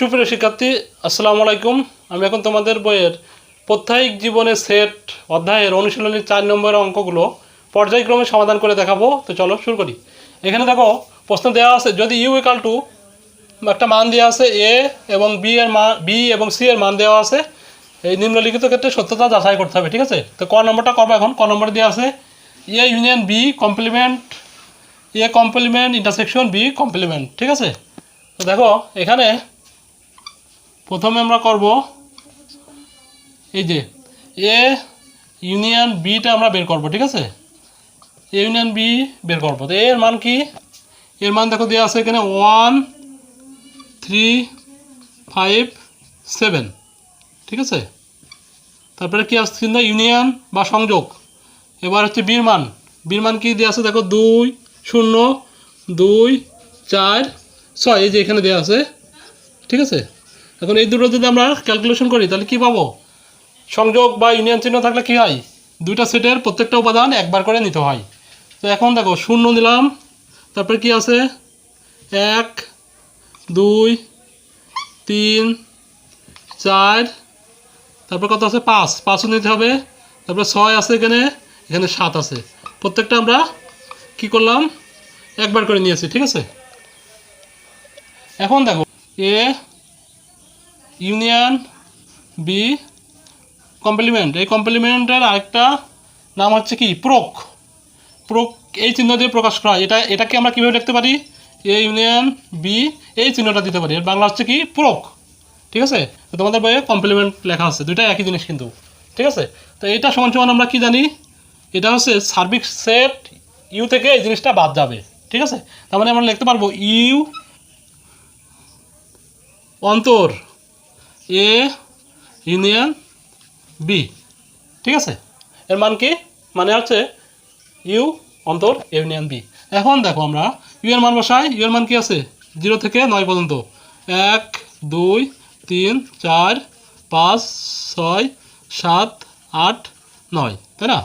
সুপ্রিয় শিক্ষার্থী, আসসালামু আলাইকুম। আমি এখন তোমাদের বইয়ের প্রত্যায়িক জীবনের সেট অধ্যায়ের অনুশীলনের চার নম্বরের অঙ্কগুলো পর্যায়ক্রমে সমাধান করে দেখাবো। তো চলো শুরু করি। এখানে দেখো, প্রশ্ন দেওয়া আছে, যদি ইউ ইকাল টু একটা মান দেওয়া আছে এ এবং বি এর মান বি এবং সি এর মান দেওয়া আছে, এই নিম্নলিখিত ক্ষেত্রে সত্যতা যাচাই করতে হবে, ঠিক আছে? তো ক নম্বরটা করব এখন। ক নম্বর দেওয়া আছে A union B complement A complement intersection B complement ঠিক আছে? তো দেখো, এখানে প্রথমে আমরা করব এই যে এ ইউনিয়ন বিটা আমরা বের করব, ঠিক আছে? এ ইউনিয়ন বি বের করব। তো এর মান কি? এর মান দেখো দেওয়া আছে এখানে ওয়ান, থ্রি, ফাইভ, সেভেন, ঠিক আছে? তারপরে কি আসছে কিন্তু ইউনিয়ন বা সংযোগ। এবার হচ্ছে বীর মান। বীর মান কি দেওয়া আছে? দেখো দুই, শূন্য, দুই, চার, ছয়, এই যে এখানে দেওয়া আছে, ঠিক আছে? এখন এই দুটো যদি আমরা ক্যালকুলেশন করি, তাহলে কি পাবো? সংযোগ বা ইউনিয়ন চিহ্ন থাকলে কি হয়? দুইটা সেটের প্রত্যেকটা উপাদান একবার করে নিতে হয়। তো এখন দেখো, শূন্য নিলাম। তারপরে কি আছে? এক, দুই, তিন, চার, তারপর কত আছে? পাঁচ। পাঁচও নিতে হবে। তারপরে ছয় আছে এখানে এখানে সাত আছে। প্রত্যেকটা আমরা কি করলাম? একবার করে নিয়েছি, ঠিক আছে? এখন দেখো, এ ইউনিয়ন বি কমপ্লিমেন্ট এই কমপ্লিমেন্টের আরেকটা নাম হচ্ছে কি? প্রোক। প্রোক এই চিহ্ন দিয়ে প্রকাশ করা হয়। এটা, এটাকে আমরা কীভাবে লিখতে পারি? এ ইউনিয়ন বি এই চিহ্নটা দিতে পারি। বাংলা হচ্ছে কি? প্রোক। ঠিক আছে? তো তোমাদের বইয়ে কমপ্লিমেন্ট লেখা আছে। দুইটা একই জিনিস কিন্তু। ঠিক আছে? তো এটা সমান সমান আমরা কি জানি? এটা হচ্ছে সার্বিক সেট ইউ থেকে এই জিনিসটা বাদ যাবে। ঠিক আছে? তার মানে আমরা লিখতে পারব ইউ অন্তর এ ইউনিয়ন বি ঠিক আছে? এর মান কি? মানে হচ্ছে ইউ অন্তর ইউনিয়ন বি এখন দেখো আমরা ইউ এর মান বসাই। ইউ এর মান কি আছে? জিরো থেকে নয় পর্যন্ত। এক, দুই, তিন, চার, পাঁচ, ছয়, সাত, আট, নয়। তাই না?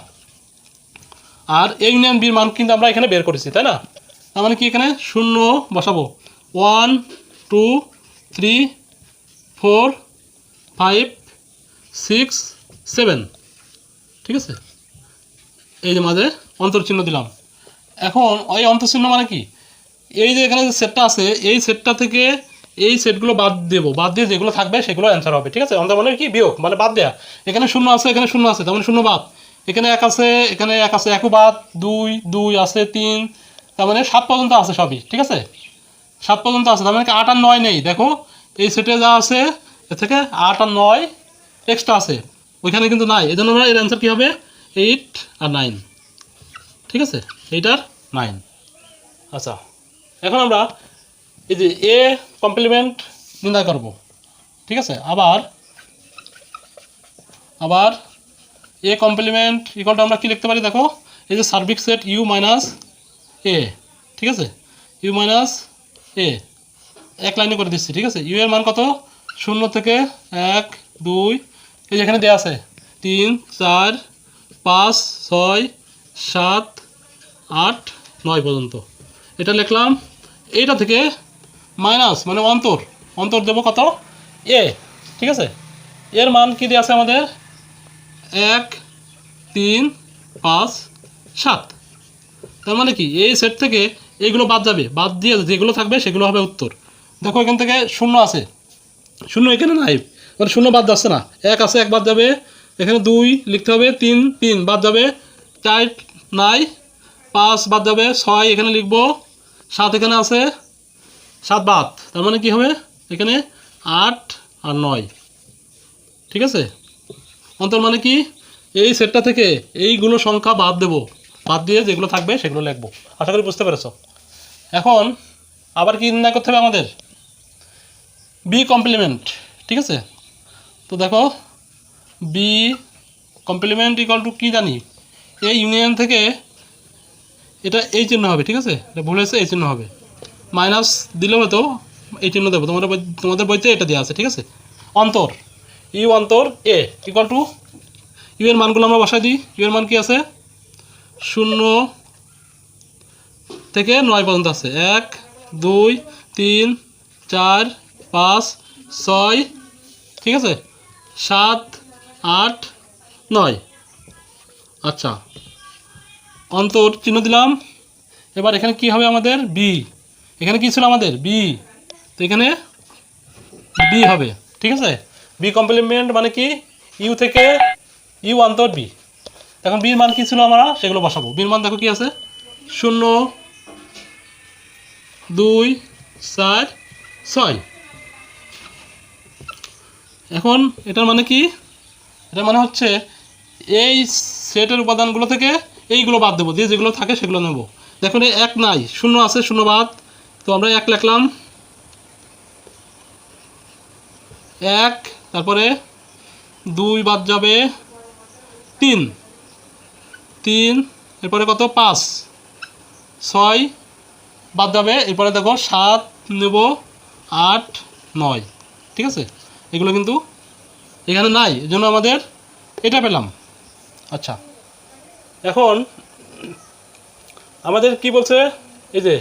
আর ইউনিয়ন বির মান কিন্তু আমরা এখানে বের করেছি, তাই না? তার মানে কি এখানে? শূন্য বসাবো। One two three four five, six, seven. ঠিক আছে? এই যে মাঝে অন্তর্চিহ্ন দিলাম। এখন ওই অন্তর্চিহ্ন মানে কি? এই যে এখানে যে সেটটা আছে, এই সেটটা থেকে এই সেটগুলো বাদ দেবো। বাদ দিয়ে যেগুলো থাকবে, সেগুলো অ্যান্সার হবে। ঠিক আছে? অন্তর মানে কি? বিয়োগ মানে বাদ দেয়া। এখানে শূন্য আছে, এখানে শূন্য আছে মানে শূন্য বাদ। এখানে এক আছে, এখানে এক আছে, একও বাদ। দুই দুই আছে, তিন। তার মানে সাত পর্যন্ত আছে সবই। ঠিক আছে? সাত পর্যন্ত আছে, তার মানে আট আর নয় নেই। দেখো, এই সেটে যা আছে এর থেকে আট আর নয় এক্সট্রা আছে। ওইখানে কিন্তু নাই। এই জন্য আমরা এর অ্যান্সার কী হবে? এইট আর নাইন ঠিক আছে? এইট আর নাইন আচ্ছা। এখন আমরা এই যে এ কমপ্লিমেন্ট নির্ণয় করব। ঠিক আছে? আবার আবার এ কমপ্লিমেন্ট ইকলটা আমরা কি লিখতে পারি দেখো? এই যে সার্বিক সেট ইউ মাইনাস এ ঠিক আছে? ইউ মাইনাস এ এক লাইনে করে দিচ্ছি। ঠিক আছে? ইউ এর মান কত? শূন্য থেকে এক, দুই, এই যেখানে দেওয়া আছে, তিন, চার, পাঁচ, ছয়, সাত, আট, নয় পর্যন্ত। এটা লিখলাম, এইটা থেকে মাইনাস মানে অন্তর অন্তর দেবো কত? এ, ঠিক আছে? এর মান কী দেওয়া আছে আমাদের? এক, তিন, পাঁচ, সাত। তার মানে কি? এই সেট থেকে এইগুলো বাদ যাবে। বাদ দিয়ে যেগুলো থাকবে সেগুলো হবে উত্তর। দেখো এখান থেকে শূন্য আছে। শূন্য এখানে নাই। মানে শূন্য বাদ যাচ্ছে না। এক আছে, এক বাদ যাবে। এখানে দুই লিখতে হবে, তিন তিন বাদ যাবে। চার নাই, পাঁচ বাদ যাবে। ছয় এখানে লিখব। সাত এখানে আছে। সাত বাদ। তার মানে কি হবে? এখানে আট আর নয়। ঠিক আছে? অন্তর মানে কি? এই সেটটা থেকে এইগুলো সংখ্যা বাদ দেবো। বাদ দিয়ে যেগুলো থাকবে সেগুলো লিখব। আশা করি বুঝতে পেরেছ। এখন আবার কি নির্ণয় করতে হবে আমাদের? বি কমপ্লিমেন্ট ঠিক আছে? তো দেখো বি কমপ্লিমেন্ট ইকাল টু কী জানি? এই ইউনিয়ন থেকে এটা এই চিহ্ন হবে, ঠিক আছে? এটা ভুল হয়েছে এই চিহ্ন হবে। মাইনাস দিলেও হয়তো এই চিহ্ন দেবো। তোমাদের তোমাদের বইতে এটা দেওয়া আছে, ঠিক আছে? অন্তর। ইউ অন্তর এ ইকাল টু ইউ এর মানগুলো আমরা বসাই দিই। ইউ এর মান কি আছে? শূন্য থেকে নয় পর্যন্ত আছে। এক, দুই, তিন, চার পাঁচ, ছয়, ঠিক আছে? সাত, আট, নয়। আচ্ছা। অন্তর চিহ্ন দিলাম। এবার এখানে কি হবে আমাদের? বি এখানে কি ছিল আমাদের? বি তো এখানে বি হবে, ঠিক আছে? বি কমপ্লিমেন্ট মানে কি? ইউ থেকে ইউ অন্তর বি এখন বির মান কি ছিল আমরা? সেগুলো বসাবো। বির মান দেখো কি আছে? শূন্য, দুই, চার, ছয়। এখন এটার মানে কি? এটা মানে হচ্ছে এই সেটের উপাদানগুলো থেকে এইগুলো বাদ দেবো। দিয়ে যেগুলো থাকে সেগুলো নেব। দেখুন, এই এক নাই, শূন্য আছে, শূন্য বাদ। তো আমরা এক লিখলাম। এক, তারপরে দুই বাদ যাবে তিন। তিন, এরপরে কত? পাঁচ। ছয় বাদ যাবে। এরপরে দেখো, সাত নেব, আট, নয়। ঠিক আছে? এগুলো কিন্তু এখানে নাই এই জন্য আমাদের এটা পেলাম। আচ্ছা এখন আমাদের কি বলছে? এই যে,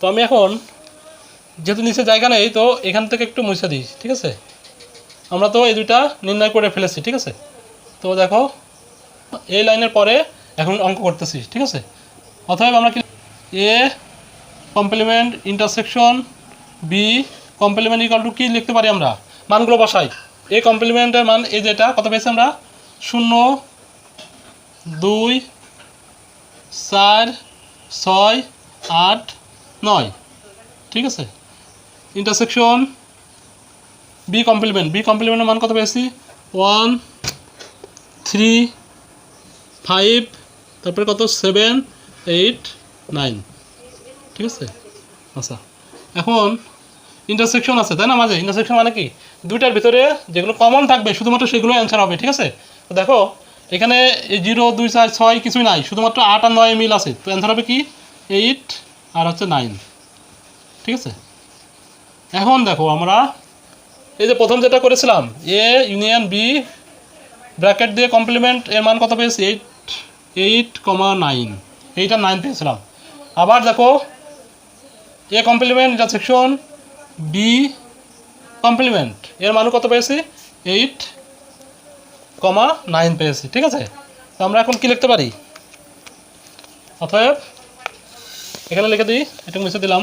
তো আমি এখন যেহেতু নিচে জায়গা নেই, তো এখান থেকে একটু মুছে দিই, ঠিক আছে? আমরা তো এই দুইটা নির্ণয় করে ফেলেছি, ঠিক আছে? তো দেখো, এই লাইনের পরে এখন অঙ্ক করতেছি, ঠিক আছে? অতএব আমরা কি A complement intersection B complement equal to কী লিখতে পারি আমরা? মানগুলো বসাই। এ কমপ্লিমেন্টের মান এই যেটা, কত পেয়েছি আমরা? শূন্য, দুই, চার, ছয়, আট, নয়। ঠিক আছে? ইন্টারসেকশন বি কমপ্লিমেন্ট বি কমপ্লিমেন্টের মান কত পেয়েছি? ওয়ান থ্রি ফাইভ তারপরে কত? সেভেন এইট নাইন ঠিক আছে? আচ্ছা। এখন ইন্টারসেকশন আছে, তাই না মাঝে? ইন্টারসেকশন মানে কি? দুইটার ভিতরে যেগুলো কমন থাকবে, শুধুমাত্র সেগুলো অ্যান্সার হবে, ঠিক আছে? তো দেখো, এখানে জিরো দুই, চার, ছয় কিছুই নাই, শুধুমাত্র আট আর নয় মিল আছে। তো অ্যান্সার হবে কি? এইট আর হচ্ছে নাইন ঠিক আছে? এখন দেখো আমরা এই যে প্রথম যেটা করেছিলাম এ ইউনিয়ন বি ব্র্যাকেট দিয়ে কমপ্লিমেন্ট এর মান কত পেয়েছি? এইট এইট কমা নাইন এইটা নাইন পেয়েছিলাম। আবার দেখো A complement intersection B complement এর মান কত পেয়েছি? এইট কমা নাইন পেয়েছি, ঠিক আছে? তো আমরা এখন কি লিখতে পারি? অতএব, এখানে লিখে দিই এটা মুছে দিলাম।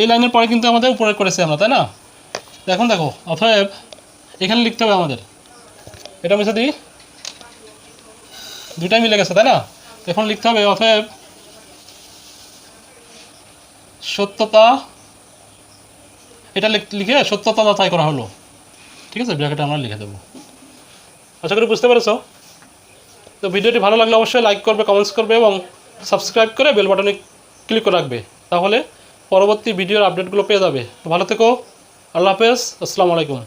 এই লাইনের পরে কিন্তু আমাদের উপরে করেছি আমরা, তাই না? এখন দেখো, অতএব, এখানে লিখতে হবে আমাদের। এটা মুছে দিই। দুটাই মিলে গেছে, তাই না? এখন লিখতে হবে, অতএব, সত্যতা এটা লিখ- সত্যতা যাচাই করা হলো। ঠিক আছে? ব্র্যাকেটে আমরা লিখে দেবো। আশা করি বুঝতে পেরেছ? তো ভিডিওটি ভালো লাগলে অবশ্যই লাইক করবে কমেন্টস করবে এবং সাবস্ক্রাইব করে বেল বাটনে ক্লিক করে রাখবে। তাহলে পরবর্তী ভিডিওর আপডেটগুলো পেয়ে যাবে। ভালো থেকো। আল্লাহ হাফেজ। আসসালামু আলাইকুম।